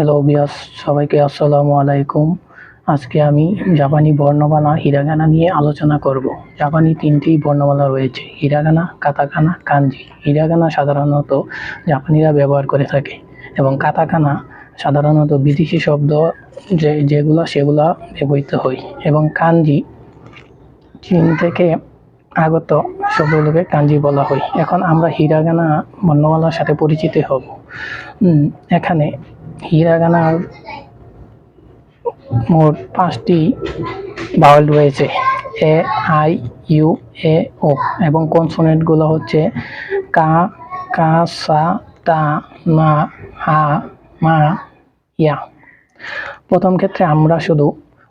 Hello বিয়াস সবাইকে আসসালামু আলাইকুম। আজকে আমি জাপানি বর্ণমালা হিরাগানা নিয়ে আলোচনা করব। জাপানি তিনটি বর্ণমালা রয়েছে। হিরাগানা কাতাকানা কাঞ্জি হিরাগানা সাধারণত জাপানিরা ব্যবহার করে থাকে এবং কাতাকানা সাধারণত বিদেশি শব্দ যে, যেগুলো, সেগুলো ব্যবহৃত হয় এবং কাঞ্জি চীন থেকে আগত শব্দগুলোকে কাঞ্জি বলা হয়। এখন আমরা হিরাগানা বর্ণমালার সাথে পরিচিত হব। এখানে হিরাগানার মোট পাঁচটি ভাওয়েল রয়েছে, এ, আই, ইউ, এ, ও এবং কনসোনেন্টগুলো হচ্ছে কা কা, সা, তা না হা, মা, ইয়া। প্রথম ক্ষেত্রে আমরা শুধু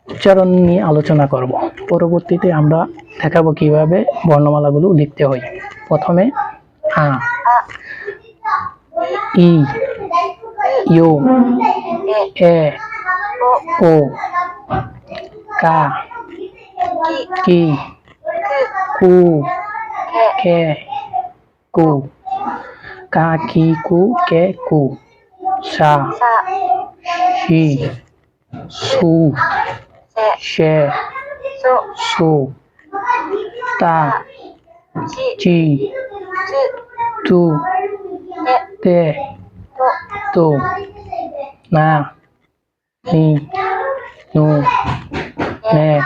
উচ্চারণ নিয়ে আলোচনা করব, পরবর্তীতে আমরা দেখাবো কীভাবে বর্ণমালাগুলো লিখতে হয়। প্রথমে আ, ই É. É. u e o. Ka ki ku ke ku ka ki ku ke ku sa shi su. She su. Ta. K tu. K k na ni nu ne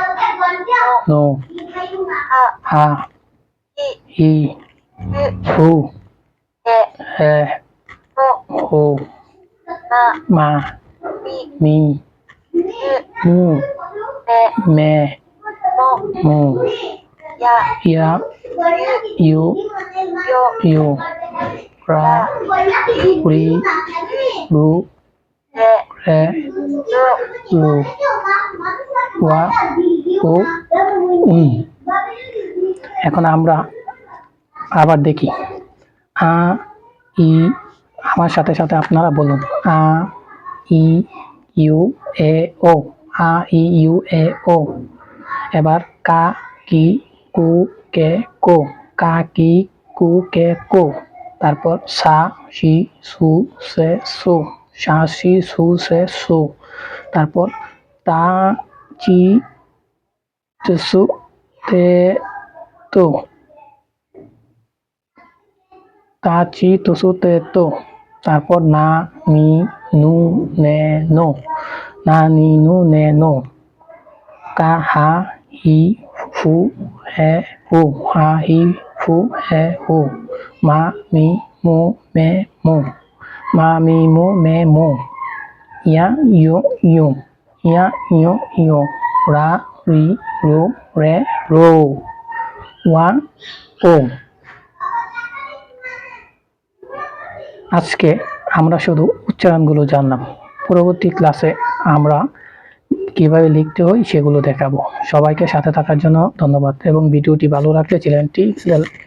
nu ha. I u e o ma. Mi. Mu. Me. Mu. Ya. Yu. Yu. Ra. Ri. Ru লু ওয়া ও উন এখন আমরা আবার দেখি। আ, ই, আমার সাথে সাথে আপনারা বলুন। আ, ই, ইউ, এ, ও, আ, ই, ইউ, এ, ও। এবার কা, কি, কু, কে, কো। কা, কি, কু, কে, কো। তারপর সা, সু, সে, সু, সা। শি সু সে সু তারপর তা চি সু তে তো তা চি তুসু তে তো তারপর না নি নু নে নো না নি নু নে নো কা হা হি ফু হে হু হা হি ফু হে হু মা মি মু মে মু মা মি মু মে মু ইয়া ইউ ইউ ইয়া ইউ ইউ রা রি রু রে রো ওয়া ও আজকে আমরা শুধু উচ্চারণগুলো জানলাম। পরবর্তী ক্লাসে আমরা কীভাবে লিখতে হয় সেগুলো দেখাবো। সবাইকে সাথে থাকার জন্য ধন্যবাদ এবং ভিডিওটি ভালো লাগলে চ্যানেলটি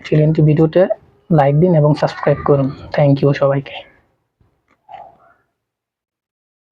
চ্যানেলটি ভিডিওতে লাইক দিন এবং সাবস্ক্রাইব করুন। থ্যাংক ইউ সবাইকে।